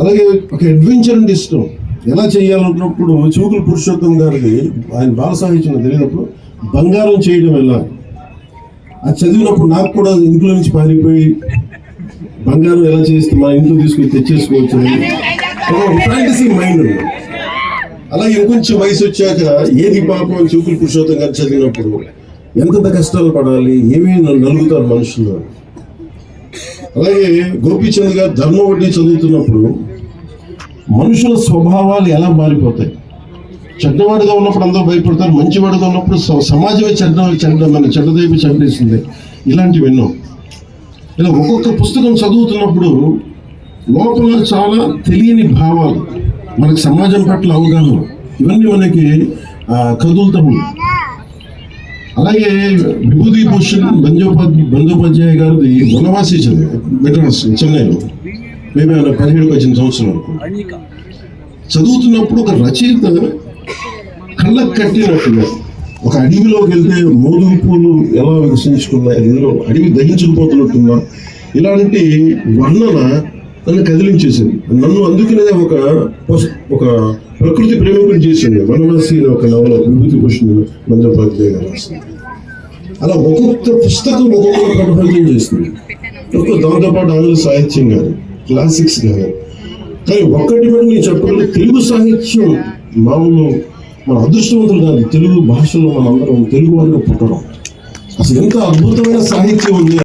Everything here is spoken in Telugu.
అలాగే ఒక అడ్వెంచర్ అంటే ఇష్టం. ఎలా చేయాలన్నప్పుడు చూకుల పురుషోత్తం గారికి ఆయన బాల సాహిత్యం తెలియనప్పుడు బంగారం చేయడం ఎలా? అది చదివినప్పుడు నాకు కూడా ఇంట్లో నుంచి పారిపోయి బంగారం ఎలా చేస్తే మా ఇంట్లో తీసుకుని తెచ్చేసుకోవచ్చు ఫ్యాంటసీ మైండ్ అలాగే ఇంకొంచెం వయసు వచ్చాక ఏది పాపం అని చూపులు పురుషోత్తం గారు చదివినప్పుడు ఎంతెంత కష్టాలు పడాలి ఏమేమి నలుగుతారు మనుషులు? అలాగే గోపీచంద్ గారు ధర్మవడ్డీ చదువుతున్నప్పుడు మనుషుల స్వభావాలు ఎలా మారిపోతాయి? చెడ్డవాడిగా ఉన్నప్పుడు అందరూ భయపడతారు మంచివాడిగా ఉన్నప్పుడు స- సమాజమే చెడ్డ చెడ్డ మన చెడ్డదైపు చంపేసింది ఇలాంటివి ఎన్నో. ఇలా ఒక్కొక్క పుస్తకం చదువుతున్నప్పుడు లోపల చాలా తెలియని భావాలు మనకి సమాజం పట్ల అవగాహన ఇవన్నీ మనకి ఆ, కదులుతూ అలాగే విభూతి భూషణ్ బంజోపాధ్యాయ గారిది వనవాసి చదివి మెడ్రాస్ చెన్నైలో మేము ఆయన పదిహేడు పద్దెనిమిది సంవత్సరాలు చదువుతున్నప్పుడు ఒక రచయిత కళ్ళకు కట్టినట్టుగా ఒక అడవిలోకి వెళ్తే మోదుగు పూలు ఎలా వికసించుకున్నాయి ఇందులో అడవి దహించుకుపోతున్నట్టుందా ఇలాంటి వర్ణన నన్ను కదిలించేసింది. నన్ను అందుకనే ఒక ఒక ప్రకృతి ప్రేమికుని చేసింది. వనవాసి అనే ఒక నవల విభూతి భూషణ్ బందోపాధ్యాయ గారు అలా ఒక్కొక్క పుస్తకం ఒక్కొక్క ప్రభావితం చేస్తుంది. ఒక్కొక్క దాంతోపాటు ఆంగ్ల సాహిత్యం కానీ క్లాసిక్స్ కానీ కానీ ఒక్కటి కూడా నేను చెప్పగలను తెలుగు సాహిత్యం మామూలు మన అదృష్టవంతులు కాదు తెలుగు భాషలో మన అందరం తెలుగు వాళ్ళు పుట్టడం. అసలు ఎంత అద్భుతమైన సాహిత్యం ఉంది.